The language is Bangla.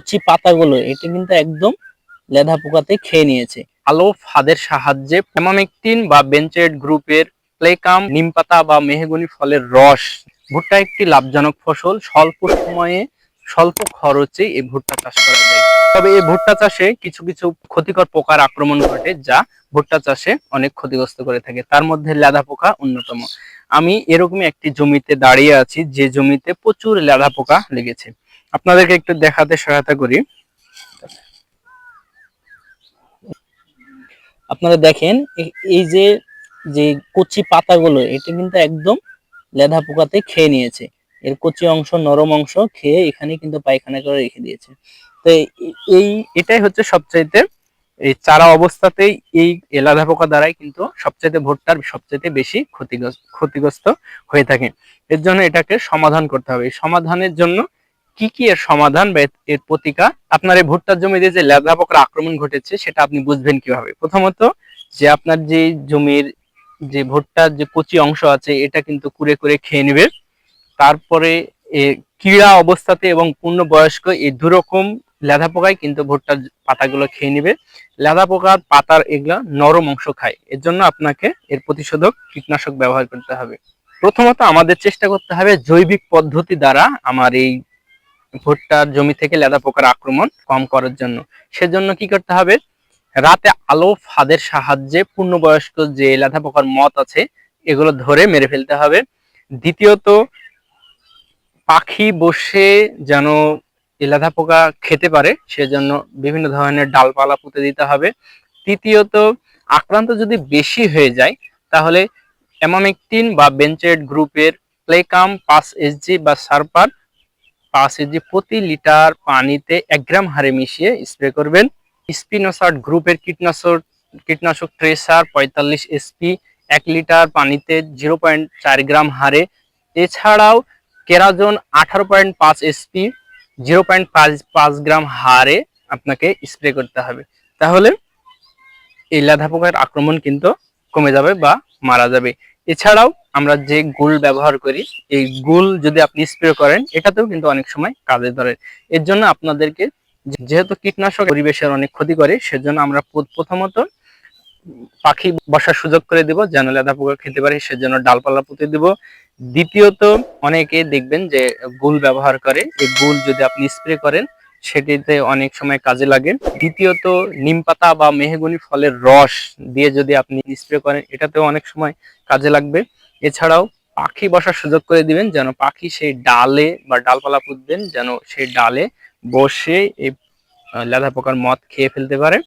কচি পাতাগুলো, এটা কিন্তু একদম লেদা পোকাতে খেয়ে নিয়েছে। আলো ফাঁদের সাহায্যে পেমামেকটিন বা বেঞ্চেড গ্রুপের প্লেকাম, নিমপাতা বা মেহগনি ফলের রস। ভুট্টা একটি লাভজনক ফসল। স্বল্প সময়ে, স্বল্প খরচে এই ভুট্টা চাষ করা যায়। তবে এই ভুট্টা চাষে কিছু কিছু ক্ষতিকর পোকার আক্রমণ ঘটে যা ভুট্টা চাষে অনেক ক্ষতিগ্রস্ত করে থাকে। তার মধ্যে লেদা পোকা অন্যতম। আমি এরকমই একটি জমিতে দাঁড়িয়ে আছি, যে জমিতে প্রচুর লেদা পোকা লেগেছে। আপনাদেরকে একটু দেখাতে সহায়তা করি। আপনারা দেখেন এই যে যে কচি পাতাগুলো এটা কিন্তু একদম লেদা পোকাতে খেয়ে নিয়েছে। এর কচি অংশ নরম অংশ খেয়ে এখানে কিন্তু পায়খানা করে রেখে দিয়েছে। তো এই- এটাই হচ্ছে সবচাইতে এই চারা অবস্থাতেই এই এলাধা পোকা দ্বারাই কিন্তু সবচাইতে ভুট্টার সবচাইতে বেশি ক্ষতিগ্রস্ত ক্ষতিগ্রস্ত হয়ে থাকে। এর জন্য এটাকে সমাধান করতে হবে। এই সমাধানের জন্য কি কি এর সমাধান বা এর- প্রতিকার? আপনার এই ভুট্টার জমিতে যে লেদা পোকার আক্রমণ ঘটেছে, সেটা আপনি বুঝবেন কীভাবে? প্রথমত, যে আপনার যে জমির যে ভুট্টার যে কচি অংশ আছে, এটা কিন্তু কুড়ে করে খেয়ে নেবে। তারপরে কিড়া অবস্থাতে এবং পূর্ণবয়স্ক এই দুরকম লেদা পোকাই কিন্তু ভুট্টার পাতাগুলো খেয়ে নেবে। লেদা পোকার পাতার এগুলা নরম অংশ খায়। এর জন্য আপনাকে এর প্রতিষেধক কীটনাশক ব্যবহার করতে হবে। প্রথমত আমাদের চেষ্টা করতে হবে জৈবিক পদ্ধতি দ্বারা আমার এই ভুট্টার জমি থেকে লেদা পোকার আক্রমণ কম করার জন্য। সেজন্য কি করতে হবে? রাতে আলো ফাঁদের সাহায্যে পূর্ণবয়স্ক যে লেদা পোকার মত আছে, এগুলো ধরে মেরে ফেলতে হবে। দ্বিতীয়ত, পাখি বসে যেন লেদা পোকা খেতে পারে, সেজন্য বিভিন্ন ধরনের ডালপালা পুঁতে দিতে হবে। তৃতীয়ত, আক্রান্ত যদি বেশি হয়ে যায়, তাহলে অ্যামামেকটিন বা বেঞ্চেড গ্রুপের প্লেকাম পাঁচ এসজি বা সারপার পাঁচ এসজি প্রতি লিটার পানিতে এক গ্রাম হারে মিশিয়ে স্প্রে করবেন। স্পিনোসার্ট গ্রুপের কীটনাশক কীটনাশক ট্রেসার পঁয়তাল্লিশ এসপি এক লিটার পানিতে জিরো পয়েন্ট চার গ্রাম হারে এছাড়াও কেরাজন আঠারো পয়েন্ট পাঁচ এসপি জিরো পয়েন্ট পাঁচ পাঁচ গ্রাম হারে আপনাকে স্প্রে করতে হবে। তাহলে এই লেদা পোকার আক্রমণ কিন্তু কমে যাবে বা মারা যাবে। এছাড়াও আমরা যে গুল ব্যবহার করি, এই গুল যদি আপনি স্প্রে করেন, এটাতেও কিন্তু অনেক সময় কাজে ধরে। এর জন্য আপনাদেরকে যেহেতু কীটনাশক পরিবেশের অনেক ক্ষতি করে, সেজন্য আমরা প্রথমত পাখি বসার সুযোগ করে দিব, যেন লেদা পোকা খেতে পারে, সেজন্য ডালপালা পুঁতে দিব। দ্বিতীয়ত, অনেকে দেখবেন যে গুল ব্যবহার করে, এই গুল যদি আপনি স্প্রে করেন সেটিতে অনেক সময় কাজে লাগে। দ্বিতীয়ত, নিম পাতা বা মেহেগুনি ফলের রস দিয়ে যদি আপনি স্প্রে করেন, এটাতেও অনেক সময় কাজে লাগবে। এছাড়াও পাখি বসার সুযোগ করে দিবেন, যেন পাখি সেই ডালে বা ডালপালা পুঁতবেন, যেন সেই ডালে বসে এই লেদা পোকার মদ খেয়ে ফেলতে পারে।